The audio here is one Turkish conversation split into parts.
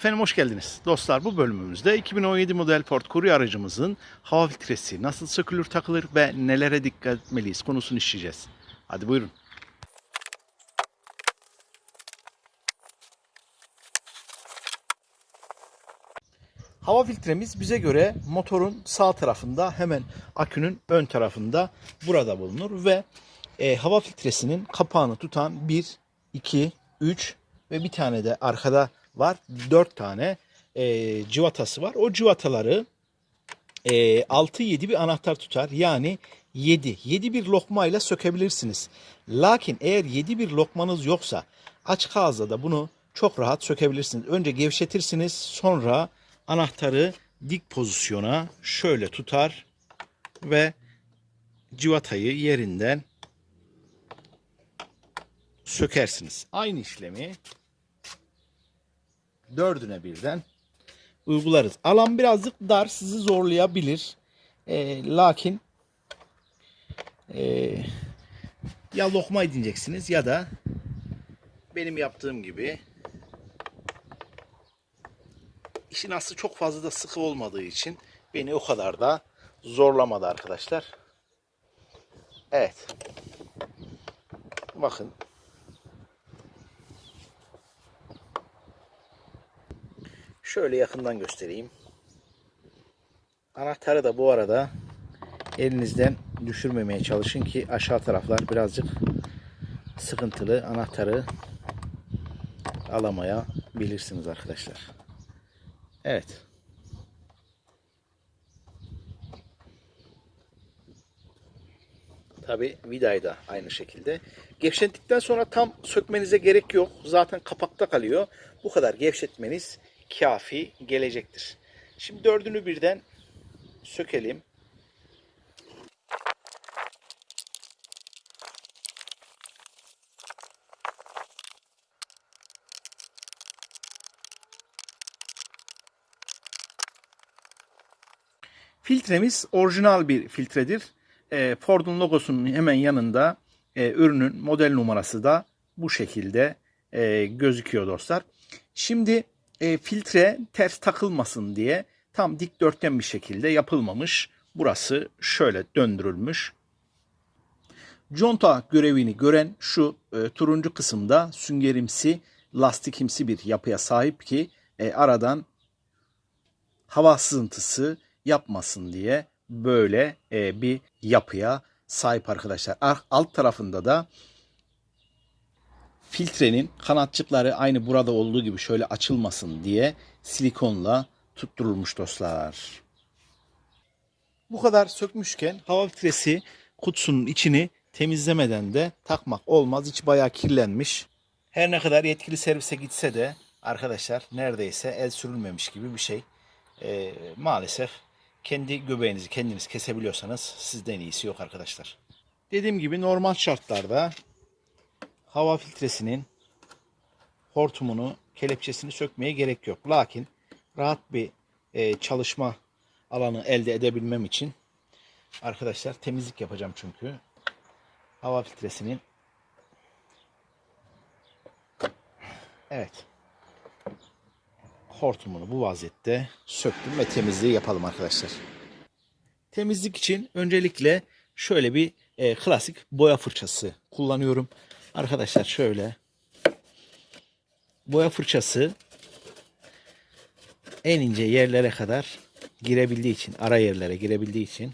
Efendim hoş geldiniz. Dostlar bu bölümümüzde 2017 model Ford Courier aracımızın hava filtresi nasıl sökülür takılır ve nelere dikkat etmeliyiz konusunu işleyeceğiz. Hadi buyurun. Hava filtremiz bize göre motorun sağ tarafında hemen akünün ön tarafında burada bulunur ve e, hava filtresinin kapağını tutan 1, 2, 3 ve bir tane de arkada var. 4 tane e, civatası var. O civataları e, 6-7 bir anahtar tutar. Yani 7. 7 bir lokmayla sökebilirsiniz. Lakin eğer 7 bir lokmanız yoksa açık ağızla da bunu çok rahat sökebilirsiniz. Önce gevşetirsiniz sonra anahtarı dik pozisyona şöyle tutar ve civatayı yerinden sökersiniz. Aynı işlemi dördüne birden uygularız. Alan birazcık dar sizi zorlayabilir. E, lakin e, ya lokma edineceksiniz ya da benim yaptığım gibi işin aslı çok fazla da sıkı olmadığı için beni o kadar da zorlamadı arkadaşlar. Evet. Bakın. Şöyle yakından göstereyim. Anahtarı da bu arada elinizden düşürmemeye çalışın ki aşağı taraflar birazcık sıkıntılı. Anahtarı alamaya bilirsiniz arkadaşlar. Evet. Tabi vidayı da aynı şekilde. Gevşettikten sonra tam sökmenize gerek yok. Zaten kapakta kalıyor. Bu kadar gevşetmeniz kafi gelecektir. Şimdi dördünü birden sökelim. Filtremiz orijinal bir filtredir. E, Ford'un logosunun hemen yanında e, ürünün model numarası da bu şekilde e, gözüküyor dostlar. Şimdi e, filtre ters takılmasın diye tam dikdörtgen bir şekilde yapılmamış. Burası şöyle döndürülmüş. Conta görevini gören şu e, turuncu kısımda süngerimsi, lastikimsi bir yapıya sahip ki e, aradan hava sızıntısı yapmasın diye böyle e, bir yapıya sahip arkadaşlar. Ar- Alt tarafında da filtrenin kanatçıkları aynı burada olduğu gibi şöyle açılmasın diye silikonla tutturulmuş dostlar. Bu kadar sökmüşken hava filtresi kutusunun içini temizlemeden de takmak olmaz. İçi bayağı kirlenmiş. Her ne kadar yetkili servise gitse de arkadaşlar neredeyse el sürülmemiş gibi bir şey. Ee, maalesef kendi göbeğinizi kendiniz kesebiliyorsanız sizden iyisi yok arkadaşlar. Dediğim gibi normal şartlarda hava filtresinin hortumunu, kelepçesini sökmeye gerek yok. Lakin rahat bir e, çalışma alanı elde edebilmem için arkadaşlar temizlik yapacağım çünkü. Hava filtresinin Evet. Hortumunu bu vaziyette söktüm ve temizliği yapalım arkadaşlar. Temizlik için öncelikle şöyle bir e, klasik boya fırçası kullanıyorum. Arkadaşlar şöyle boya fırçası en ince yerlere kadar girebildiği için, ara yerlere girebildiği için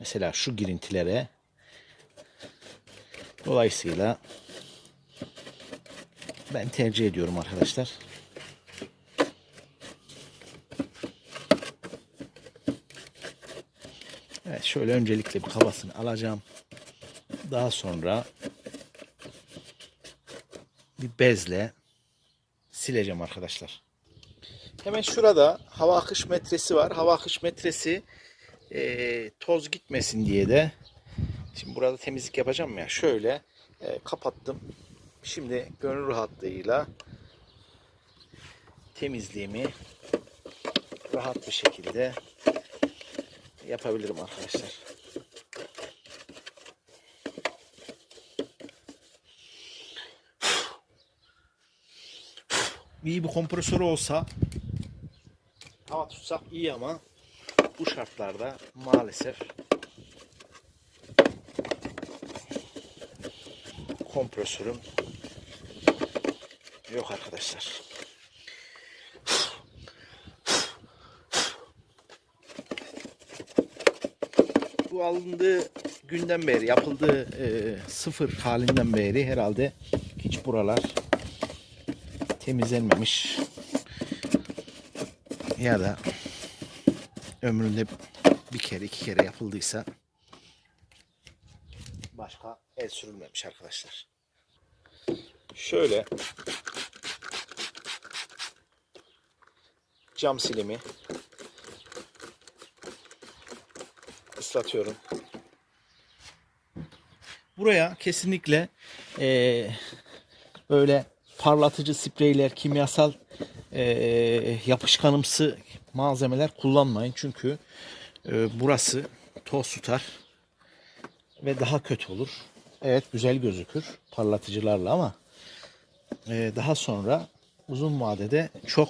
mesela şu girintilere dolayısıyla ben tercih ediyorum arkadaşlar. Evet şöyle öncelikle bir havasını alacağım. Daha sonra bir bezle sileceğim arkadaşlar. Hemen şurada hava akış metresi var. Hava akış metresi e, toz gitmesin diye de şimdi burada temizlik yapacağım ya şöyle e, kapattım. Şimdi gönül rahatlığıyla temizliğimi rahat bir şekilde yapabilirim arkadaşlar. İyi bir kompresörü olsa hava tutsak iyi ama bu şartlarda maalesef kompresörüm yok arkadaşlar. Bu alındığı günden beri yapıldığı e, sıfır halinden beri herhalde hiç buralar temizlenmemiş ya da ömründe bir kere iki kere yapıldıysa başka el sürülmemiş arkadaşlar. Şöyle cam silimi ıslatıyorum. Buraya kesinlikle eee, böyle parlatıcı spreyler, kimyasal eee, yapışkanımsı malzemeler kullanmayın. Çünkü eee, burası toz tutar ve daha kötü olur. Evet güzel gözükür parlatıcılarla ama eee, daha sonra uzun vadede çok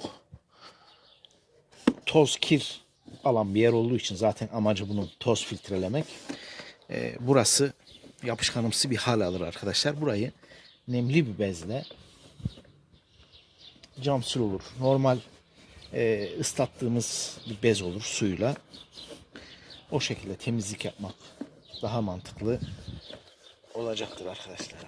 toz kir alan bir yer olduğu için zaten amacı bunun toz filtrelemek. Eee, burası yapışkanımsı bir hal alır arkadaşlar. Burayı nemli bir bezle cam olur. Normal e, ıslattığımız bir bez olur suyla. O şekilde temizlik yapmak daha mantıklı olacaktır arkadaşlar.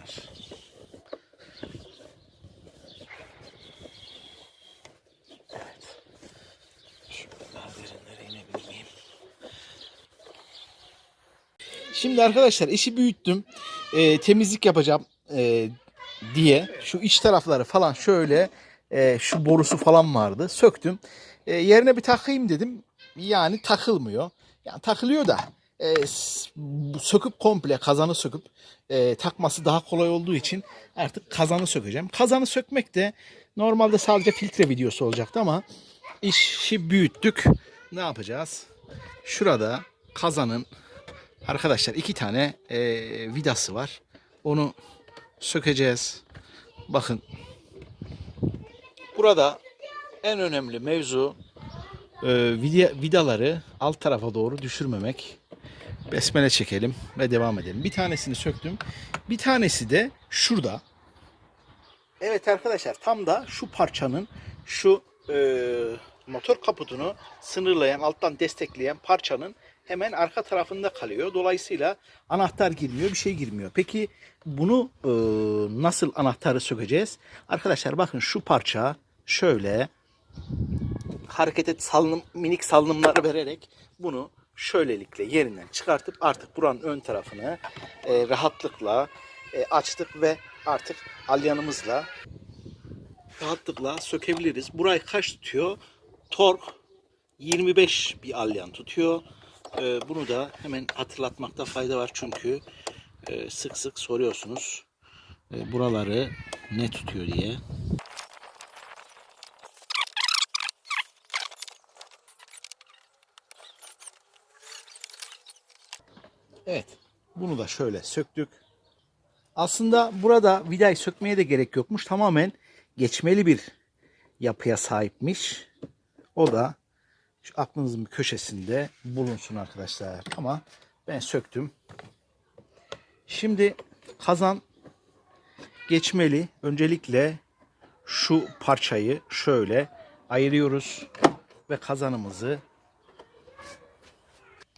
Evet. Şöyle daha derinlere? Şimdi arkadaşlar işi büyüttüm. Ee, temizlik yapacağım ee, diye şu iç tarafları falan şöyle ee, şu borusu falan vardı. Söktüm. Ee, yerine bir takayım dedim. Yani takılmıyor. Yani takılıyor da bu söküp komple kazanı söküp ee, takması daha kolay olduğu için artık kazanı sökeceğim. Kazanı sökmek de normalde sadece filtre videosu olacaktı ama işi büyüttük. Ne yapacağız? Şurada kazanın Arkadaşlar iki tane e, vidası var. Onu sökeceğiz. Bakın. Burada en önemli mevzu e, vida- vidaları alt tarafa doğru düşürmemek. Besmele çekelim ve devam edelim. Bir tanesini söktüm. Bir tanesi de şurada. Evet arkadaşlar tam da şu parçanın şu e, motor kaputunu sınırlayan alttan destekleyen parçanın hemen arka tarafında kalıyor. Dolayısıyla anahtar girmiyor, bir şey girmiyor. Peki bunu e, nasıl anahtarı sökeceğiz? Arkadaşlar bakın şu parça şöyle hareket et salınım, minik salınımlar vererek bunu şöylelikle yerinden çıkartıp artık buranın ön tarafını e, rahatlıkla e, açtık ve artık alyanımızla rahatlıkla sökebiliriz. Burayı kaç tutuyor? Tork 25 bir alyan tutuyor. Ee, bunu da hemen hatırlatmakta fayda var çünkü e, sık sık soruyorsunuz e, buraları ne tutuyor diye. Evet. Bunu da şöyle söktük. Aslında burada vidayı sökmeye de gerek yokmuş. Tamamen geçmeli bir yapıya sahipmiş. O da şu aklınızın bir köşesinde bulunsun arkadaşlar. Ama ben söktüm. Şimdi kazan geçmeli. Öncelikle şu parçayı şöyle ayırıyoruz ve kazanımızı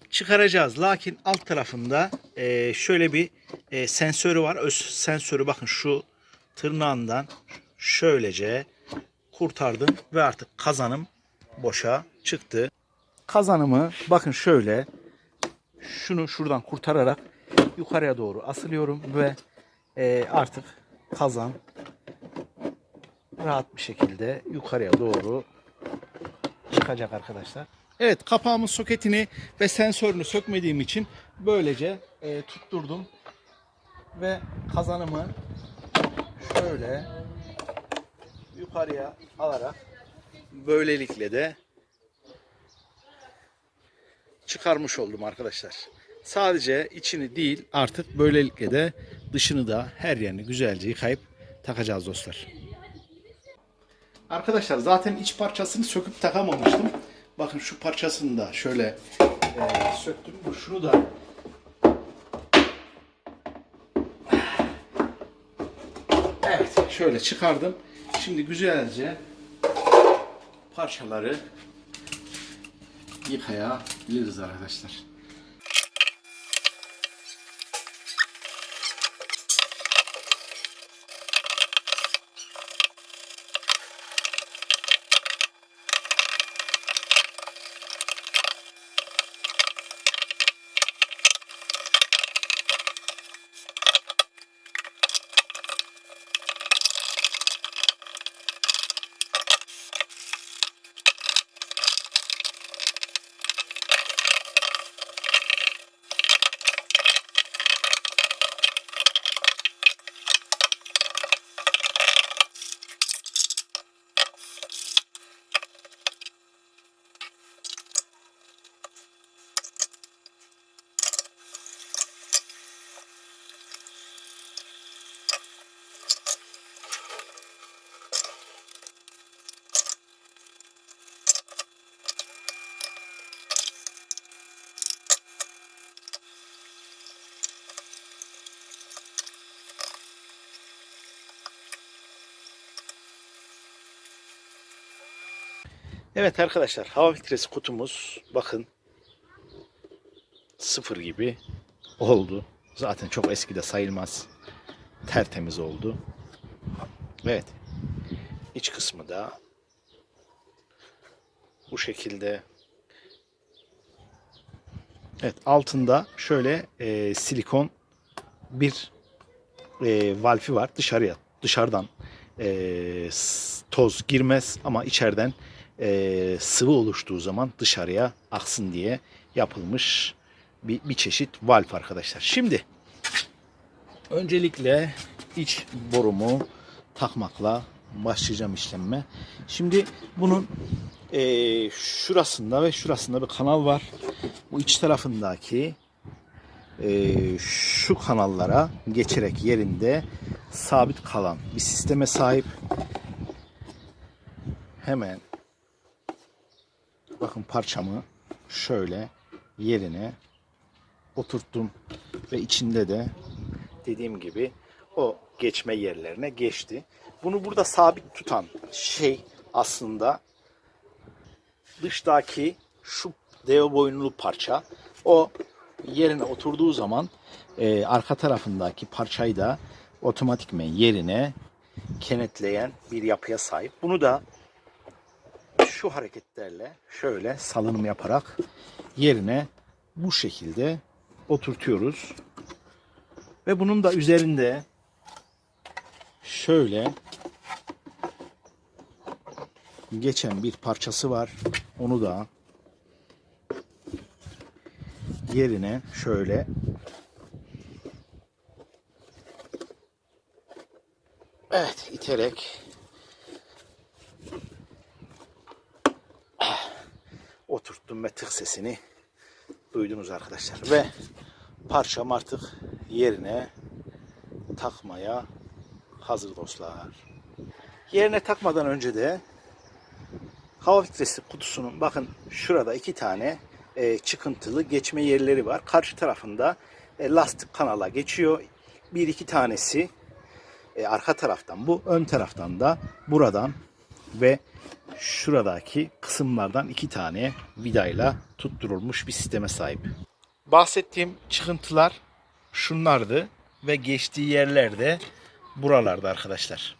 çıkaracağız. Lakin alt tarafında e, şöyle bir e, sensörü var. Öz sensörü bakın şu tırnağından şöylece kurtardım ve artık kazanım boşa çıktı. Kazanımı bakın şöyle şunu şuradan kurtararak yukarıya doğru asılıyorum ve e, artık kazan rahat bir şekilde yukarıya doğru çıkacak arkadaşlar. Evet kapağımın soketini ve sensörünü sökmediğim için böylece e, tutturdum ve kazanımı şöyle yukarıya alarak böylelikle de çıkarmış oldum arkadaşlar. Sadece içini değil artık böylelikle de dışını da her yerini güzelce yıkayıp takacağız dostlar. Arkadaşlar zaten iç parçasını söküp takamamıştım. Bakın şu parçasını da şöyle e, söktüm. Şunu da Evet şöyle çıkardım. Şimdi güzelce parçaları yıkayabiliriz arkadaşlar. Evet arkadaşlar hava filtresi kutumuz bakın sıfır gibi oldu. Zaten çok eski de sayılmaz. Tertemiz oldu. Evet. İç kısmı da bu şekilde. Evet altında şöyle e, silikon bir e, valfi var dışarıya dışarıdan e, toz girmez ama içeriden e, sıvı oluştuğu zaman dışarıya aksın diye yapılmış bir, bir çeşit valf arkadaşlar. Şimdi öncelikle iç borumu takmakla başlayacağım işlemme. Şimdi bunun e, şurasında ve şurasında bir kanal var. Bu iç tarafındaki e, şu kanallara geçerek yerinde sabit kalan bir sisteme sahip. Hemen bakın parçamı şöyle yerine oturttum ve içinde de dediğim gibi o geçme yerlerine geçti. Bunu burada sabit tutan şey aslında dıştaki şu dev boynulu parça o yerine oturduğu zaman e, arka tarafındaki parçayı da otomatikmen yerine kenetleyen bir yapıya sahip. Bunu da şu hareketlerle şöyle salınım yaparak yerine bu şekilde oturtuyoruz. Ve bunun da üzerinde şöyle geçen bir parçası var. Onu da yerine şöyle Evet iterek ve tık sesini duydunuz arkadaşlar. Ve parçam artık yerine takmaya hazır dostlar. Yerine takmadan önce de hava filtresi kutusunun bakın şurada iki tane e, çıkıntılı geçme yerleri var. Karşı tarafında e, lastik kanala geçiyor. Bir iki tanesi e, arka taraftan bu ön taraftan da buradan ve şuradaki kısımlardan iki tane vidayla tutturulmuş bir sisteme sahip. Bahsettiğim çıkıntılar şunlardı ve geçtiği yerler de buralarda arkadaşlar.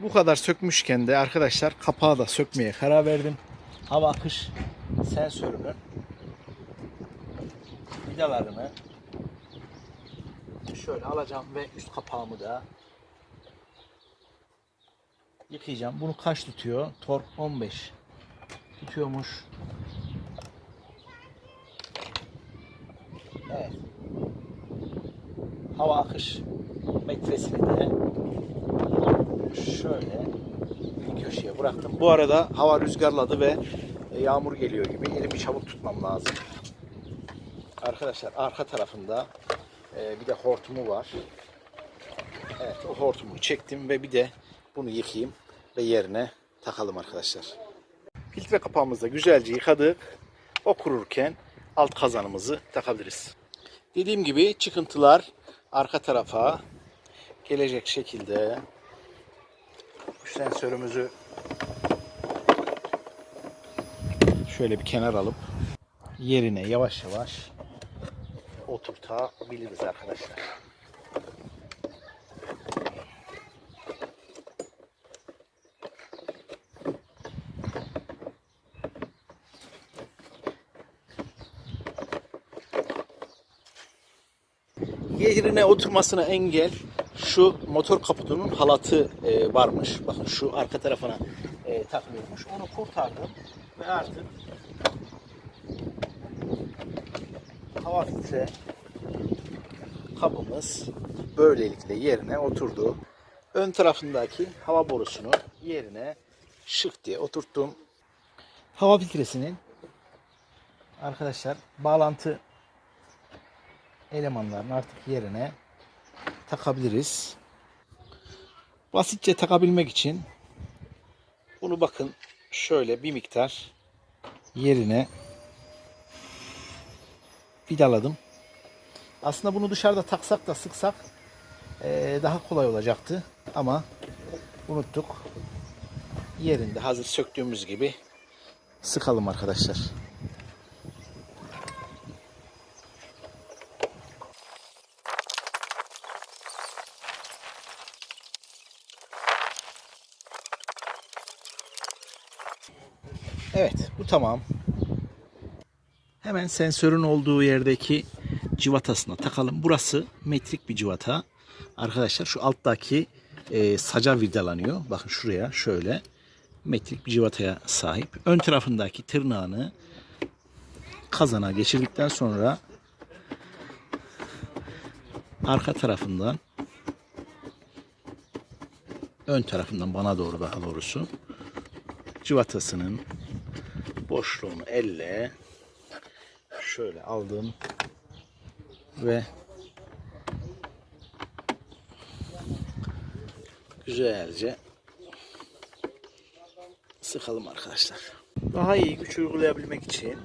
Bu kadar sökmüşken de arkadaşlar kapağı da sökmeye karar verdim. Hava akış sensörünün vidalarını şöyle alacağım ve üst kapağımı da yıkayacağım. Bunu kaç tutuyor? Tork 15 tutuyormuş. Evet. Hava akış metresini de şöyle bir köşeye bıraktım. Bu arada hava rüzgarladı ve yağmur geliyor gibi elimi çabuk tutmam lazım. Arkadaşlar arka tarafında e, bir de hortumu var. Evet o hortumu çektim ve bir de bunu yıkayayım ve yerine takalım arkadaşlar. Filtre kapağımızı da güzelce yıkadık. O kururken alt kazanımızı takabiliriz. Dediğim gibi çıkıntılar arka tarafa gelecek şekilde şu sensörümüzü şöyle bir kenar alıp yerine yavaş yavaş oturtabiliriz arkadaşlar. Yerine oturmasına engel şu motor kaputunun halatı e, varmış. Bakın şu arka tarafına e, takılıyormuş. Onu kurtardım ve artık hava filtre kabımız böylelikle yerine oturdu. Ön tarafındaki hava borusunu yerine şık diye oturttum. Hava filtresinin arkadaşlar bağlantı elemanlarını artık yerine takabiliriz. Basitçe takabilmek için bunu bakın şöyle bir miktar yerine vidaladım. Aslında bunu dışarıda taksak da sıksak eee, daha kolay olacaktı ama unuttuk. Yerinde hazır söktüğümüz gibi sıkalım arkadaşlar. Evet bu tamam. Hemen sensörün olduğu yerdeki civatasına takalım. Burası metrik bir civata. Arkadaşlar şu alttaki e, saca vidalanıyor. Bakın şuraya şöyle metrik bir civataya sahip. Ön tarafındaki tırnağını kazana geçirdikten sonra arka tarafından ön tarafından bana doğru daha doğrusu civatasının boşluğunu elle şöyle aldım ve güzelce sıkalım arkadaşlar. Daha iyi güç uygulayabilmek için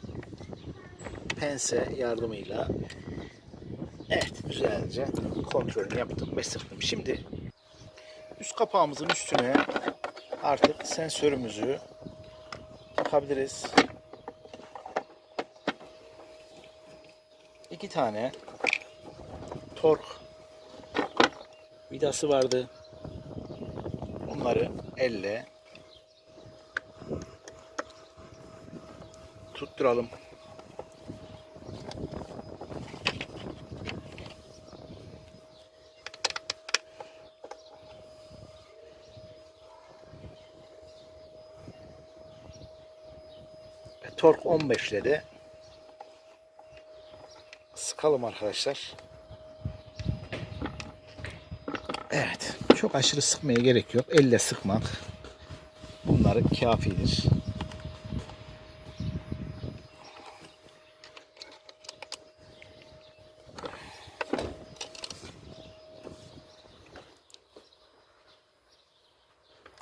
pense yardımıyla evet güzelce kontrolünü yaptım ve sıktım. Şimdi üst kapağımızın üstüne artık sensörümüzü takabiliriz. İki tane tork vidası vardı. Onları elle tutturalım. Tork 15 ile de sıkalım arkadaşlar. Evet. Çok aşırı sıkmaya gerek yok. Elle sıkmak bunları kafidir.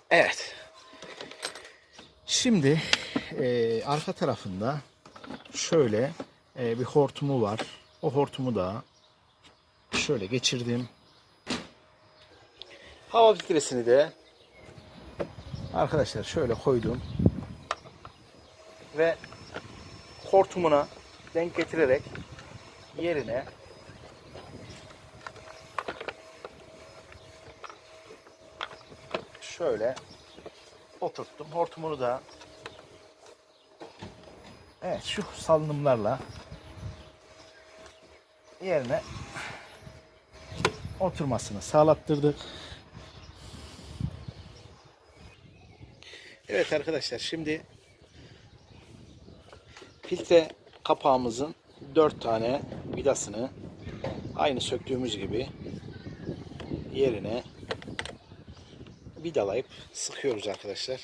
Evet. Şimdi arka tarafında şöyle e, bir hortumu var. O hortumu da şöyle geçirdim. Hava filtresini de arkadaşlar şöyle koydum. Ve hortumuna denk getirerek yerine şöyle oturttum. Hortumunu da Evet şu salınımlarla yerine oturmasını sağlattırdık. Evet arkadaşlar şimdi filtre kapağımızın 4 tane vidasını aynı söktüğümüz gibi yerine vidalayıp sıkıyoruz arkadaşlar.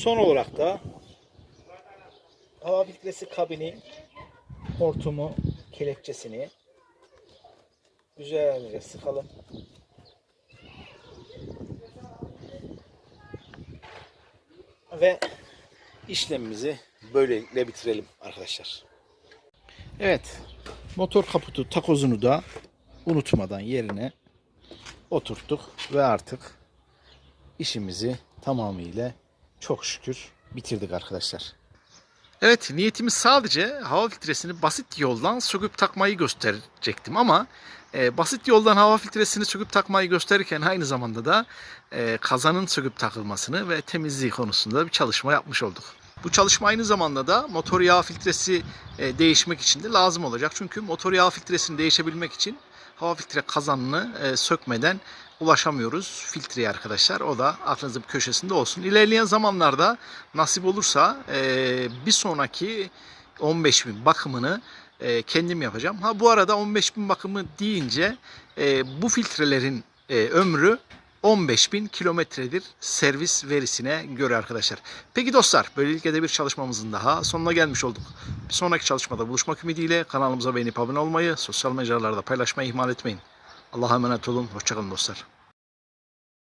Son olarak da hava filtresi kabini, hortumu, kelepçesini güzelce sıkalım. Ve işlemimizi böylelikle bitirelim arkadaşlar. Evet. Motor kaputu takozunu da unutmadan yerine oturttuk ve artık işimizi tamamıyla çok şükür bitirdik arkadaşlar. Evet niyetimiz sadece hava filtresini basit yoldan söküp takmayı gösterecektim ama e, basit yoldan hava filtresini söküp takmayı gösterirken aynı zamanda da e, kazanın söküp takılmasını ve temizliği konusunda bir çalışma yapmış olduk. Bu çalışma aynı zamanda da motor yağ filtresi e, değişmek için de lazım olacak. Çünkü motor yağ filtresini değişebilmek için hava filtre kazanını e, sökmeden ulaşamıyoruz filtreye arkadaşlar. O da aklınızın köşesinde olsun. İlerleyen zamanlarda nasip olursa e, bir sonraki 15 bin bakımını e, kendim yapacağım. Ha bu arada 15 bin bakımı deyince e, bu filtrelerin e, ömrü 15 bin kilometredir servis verisine göre arkadaşlar. Peki dostlar böylelikle de bir çalışmamızın daha sonuna gelmiş olduk. Bir sonraki çalışmada buluşmak ümidiyle kanalımıza beğenip abone olmayı, sosyal mecralarda paylaşmayı ihmal etmeyin. Allah'a emanet olun. Hoşçakalın dostlar.